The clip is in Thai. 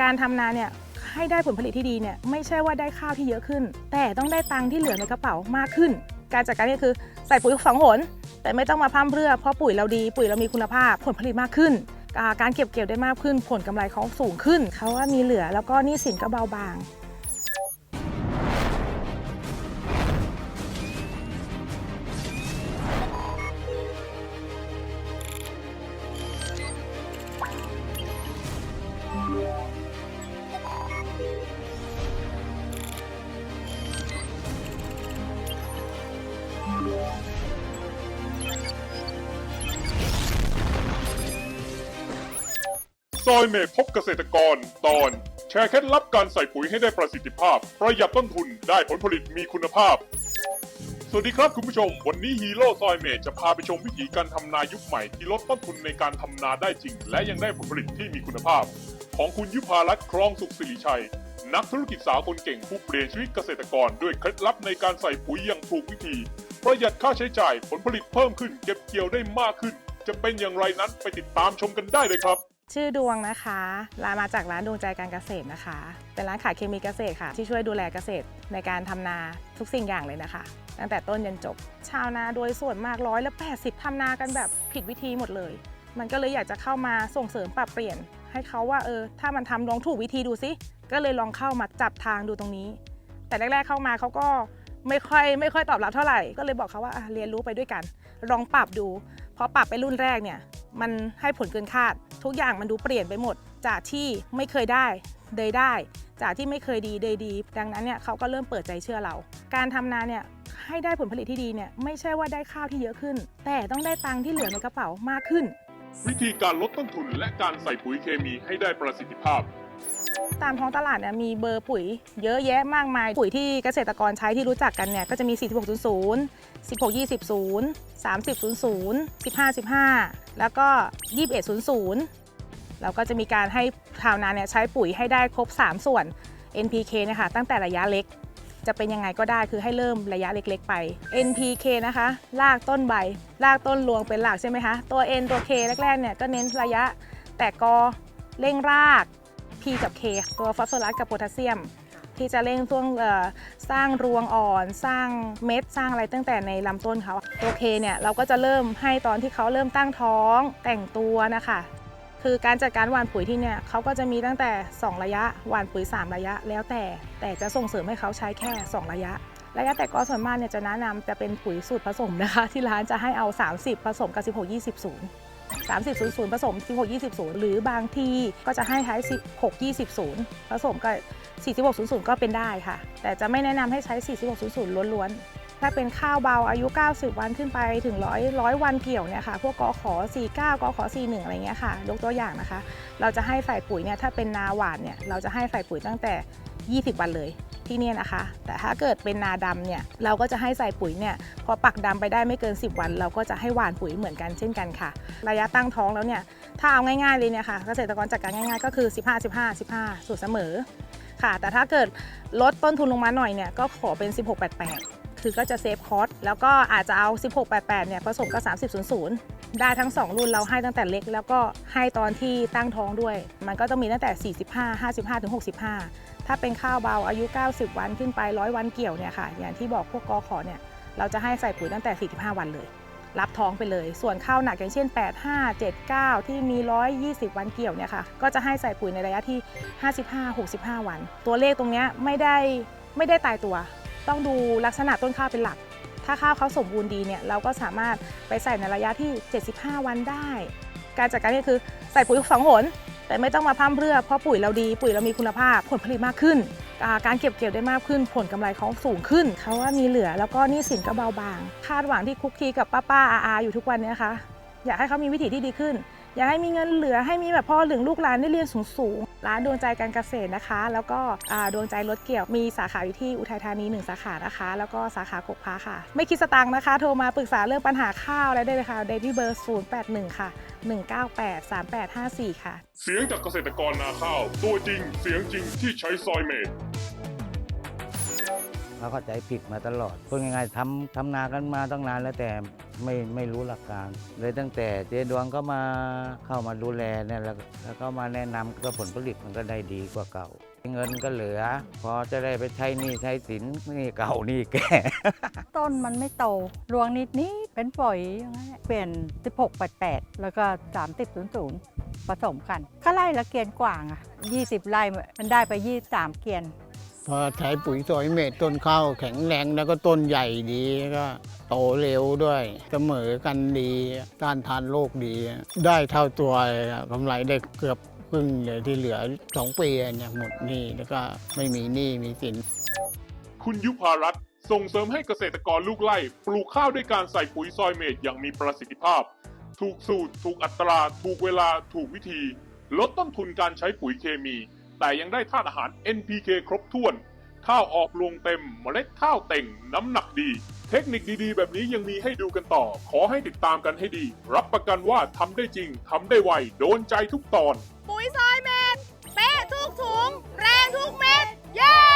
การทำนาเนี่ยให้ได้ผลผลิตที่ดีเนี่ยไม่ใช่ว่าได้ข้าวที่เยอะขึ้น แต่ต้องได้ตังค์ที่เหลือในกระเป๋ามากขึ้น การจัดการนี่คือใส่ปุ๋ยฝังหนแต่ไม่ต้องมาพั่มเพรื่อเพราะปุ๋ยเราดี ปุ๋ยเรามีคุณภาพผลผลิตมากขึ้น การเก็บเกี่ยวได้มากขึ้น ผลกำไรเขาสูงขึ้นเขาว่ามีเหลือแล้วก็นี่สินก็เบาบาง ซอยเมดพบเกษตรกร ตอน แชร์เคล็ดลับการใส่ปุ๋ยให้ได้ประสิทธิภาพ ประหยัดต้นทุนได้ผลผลิตมีคุณภาพ สวัสดีครับคุณผู้ชม วันนี้ฮีโร่ซอยเมดจะพาไปชมวิธีการทำนายุคใหม่ที่ลดต้นทุนในการทำนาได้จริง และยังได้ผลผลิตที่มีคุณภาพ ของคุณยุพาลัตน์ครองสุขสิริชัย นักธุรกิจสาวคนเก่งผู้เปลี่ยนชีวิตเกษตรกร ด้วยเคล็ดลับในการใส่ปุ๋ยอย่างถูกวิธี ประหยัดค่าใช้จ่ายผลผลิตเพิ่มขึ้น เก็บเกี่ยวได้มากขึ้น จะเป็นอย่างไรนั้นไปติดตามชมกันได้เลยครับ ชื่อดวงนะคะร้านมาจากร้านดวงใจการเกษตรนะคะ เป็นร้านขายเคมีเกษตรค่ะ ที่ช่วยดูแลเกษตรในการทำนาทุกสิ่งอย่างเลยนะคะ ตั้งแต่ต้นจนจบ ชาวนาโดยส่วนมากร้อยละ80ทำนากันแบบผิดวิธีหมดเลย มันก็เลยอยากจะเข้ามาส่งเสริมปรับเปลี่ยน ให้เขาว่าเออถ้ามันทำลองถูกวิธีดูสิก็เลยลองเข้ามาจับทางดูตรงนี้ แต่แรก ๆเข้ามาเขาก็ไม่ค่อยไม่ค่อยตอบรับเท่าไหร่ ก็เลยบอกเขาว่าเรียนรู้ไปด้วยกัน ลองปรับดูพอปรับไปรุ่นแรกเนี่ยมันให้ผลเกินคาด ทุกอย่างมันดูเปลี่ยนไปหมด จากที่ไม่เคยได้เดยได้ จากที่ไม่เคยดีเดยดี ดังนั้นเนี่ยเขาก็เริ่มเปิดใจเชื่อเรา การทำนาเนี่ยให้ได้ผลผลิตที่ดีเนี่ยไม่ใช่ว่าได้ข้าวที่เยอะขึ้น แต่ต้องได้ตังค์ที่เหลือในกระเป๋ามากขึ้น วิธีการลดต้นทุนและการใส่ปุ๋ยเคมีให้ได้ประสิทธิภาพ ตามท้องตลาดเนี่ยมีเบอร์ปุ๋ยเยอะแยะมากมาย ปุ๋ยที่เกษตรกรใช้ที่รู้จักกันเนี่ยก็จะมี 4600 1620 3000 1515 แล้วก็ 2100 แล้วก็จะมีการให้ชาวนาเนี่ยใช้ปุ๋ยให้ได้ครบ 3 ส่วน NPK นะคะตั้งแต่ระยะเล็ก จะเป็นยังไงก็ได้คือให้เริ่มระยะเล็กๆไป NPK นะคะรากต้นใบรากต้นรวงเป็นหลักใช่ไหมคะ ตัว N ตัว K แรกๆเนี่ยก็เน้นระยะแตกกอเร่งราก P กับ K ตัวฟอสฟอรัสกับโพแทสเซียม ที่จะเร่งช่วงสร้างรวงอ่อน สร้างเม็ดสร้างอะไรตั้งแต่ในลำต้นเขาตัว K เนี่ยเราก็จะเริ่มให้ตอนที่เขาเริ่มตั้งท้องแต่งตัวนะคะคือการจัดการหว่านปุ๋ยที่เนี่ยเขาก็จะมีตั้งแต่ 2 ระยะหว่านปุ๋ย 3 ระยะ แล้วแต่แต่จะส่งเสริมให้เขาใช้แค่ 2 ระยะ ระยะแต่ก็ส่วนมากเนี่ยจะแนะนำจะเป็นปุ๋ยสูตรผสมนะคะ ที่ร้านจะให้เอา 30 ผสมกับ 16 20 0 30 0 0 ผสม 16 20 หรือบางที่ก็จะให้ใช้ 1620 ผสมกับ 46 00 ก็เป็นได้ค่ะ แต่จะไม่แนะนำให้ใช้ 46 00 ล้วนๆ ถ้าเป็นข้าวเบาอายุ 90 วันขึ้นไปถึง 100 100 วันเกี่ยวเนี่ยค่ะ พวกกอขอ 49 กอขอ 41 อะไรเงี้ยค่ะ ยกตัวอย่างนะคะ เราจะให้ใส่ปุ๋ยเนี่ยถ้าเป็นนาหวานเนี่ยเราจะให้ใส่ปุ๋ยตั้งแต่ 20 วันเลย ที่นี่นะคะ แต่ถ้าเกิดเป็นนาดำเนี่ยเราก็จะให้ใส่ปุ๋ยเนี่ยพอปักดำไปได้ไม่เกิน 10 วัน เราก็จะให้หว่านปุ๋ยเหมือนกันเช่นกันค่ะ ระยะตั้งท้องแล้วเนี่ยถ้าเอาง่ายๆเลยเนี่ยค่ะเกษตรกรจัดการง่ายๆ ก็คือ 15 15 15 สูตรเสมอค่ะ แต่ถ้าเกิดลดต้นทุนลงมาหน่อยเนี่ยก็ขอเป็น 16 88 คือก็จะเซฟคอสแล้วก็อาจจะเอา 16 88 เนี่ยผสมกับ 30 00 ได้ทั้ง 2 รุ่นเราให้ตั้งแต่เล็ก แล้วก็ให้ตอนที่ตั้งท้องด้วย มันก็ต้องมีตั้งแต่ 45 55ถึง65 ถ้าเป็นข้าวเบาอายุ 90 วันขึ้นไป 100 วันเกี่ยวเนี่ยค่ะ อย่างที่บอกพวกกอขอเนี่ยเราจะให้ใส่ปุ๋ยตั้งแต่ 45 วันเลย รับท้องไปเลย ส่วนข้าวหนักอย่างเช่น 85 79 ที่มี 120 วันเกี่ยวเนี่ยค่ะ ก็จะให้ใส่ปุ๋ยในระยะที่ 55 65 วัน ตัวเลขตรงนี้ไม่ได้ไม่ได้ตายตัว ต้องดูลักษณะต้นข้าวเป็นหลัก ถ้าข้าวเขาสมบูรณ์ดีเนี่ยเราก็สามารถไปใส่ในระยะที่ 75 วันได้ การจัดการนี่คือใส่ปุ๋ยสองหน แต่ไม่ต้องมาพร่ำเพื่อเพราะปุ๋ยเราดี ปุ๋ยเรามีคุณภาพ ผลผลิตมากขึ้น การเก็บเกี่ยวได้มากขึ้น ผลกำไรเขาสูงขึ้น เขาว่ามีเหลือแล้วก็นี้สินก็เบาบาง คาดหวังที่คุกคีกับป้าป้าอาอาอยู่ทุกวันเนี้คะอยากให้เขามีวิถีที่ดีขึ้น อยากให้มีเงินเหลือให้มีแบบพ่อเหลืองลูกหลานได้เรียนสูงๆร้านดวงใจการเกษตรนะคะ แล้วก็อ่าดวงใจรถเกี่ยวมีสาขาอยู่ที่อุทัยธานีหนึ่งสาขานะคะ แล้วก็สาขากกพร้าค่ะ ไม่คิดสตังค์นะคะ โทรมาปรึกษาเรื่องปัญหาข้าวอะไรได้เลยค่ะเดที่เบอร์ 081 ค่ะ 198 3854 ค่ะ เสียงจากเกษตรกรนาข้าว ตัวจริงเสียงจริงที่ใช้ซอยเมดเขาเข้าใจผิดมาตลอดพูดง่ายๆทำทำนากันมาตั้งนานแล้วแต่ ไม่ไม่รู้หลักการ เลยตั้งแต่เจ๊ดวงก็มาเข้ามาดูแลเนี่ยแล้วแล้วก็มาแนะนำก็ผลผลิตมันก็ได้ดีกว่าเก่า เงินก็เหลือ พอจะได้ไปใช้หนี้ใช้สินนี่เก่านี่แก่ ต้นมันไม่โตรวงนิดนี้เป็นฝอยอย่างนั้นแหละเปลี่ยน 16 88 แล้วก็ 30 00 ผสมกันก็ไล่ละเกียนกว่างอะ20ไร่มันได้ไป 23 เกียน พอใช้ปุ๋ยซอยเมดต้นข้าวแข็งแรงแล้วก็ต้นใหญ่ดีก็โตเร็วด้วยเสมอกันดีต้านทานโรคดี ได้เท่าตัวกำไรได้เกือบครึ่งเลยที่เหลือสองปีเนี่ยหมดหนี้แล้วก็ไม่มีหนี้มีสิน คุณยุพารัตน์ส่งเสริมให้เกษตรกรลูกไร่ปลูกข้าวด้วยการใส่ปุ๋ยซอยเมดอย่างมีประสิทธิภาพ ถูกสูตร ถูกอัตรา ถูกเวลา ถูกวิธี ลดต้นทุนการใช้ปุ๋ยเคมี แต่ยังได้ธาตุอาหาร NPK ครบถ้วน ข้าวออกรวงเต็มเมล็ดข้าวเต่งน้ำหนักดี เทคนิคดีๆ แบบนี้ยังมีให้ดูกันต่อ ขอให้ติดตามกันให้ดี รับประกันว่าทำได้จริงทำได้ไว โดนใจทุกตอน ปุ๋ยซอยเมนเป๊ะทุกถุง แรงทุกเม็ด เย้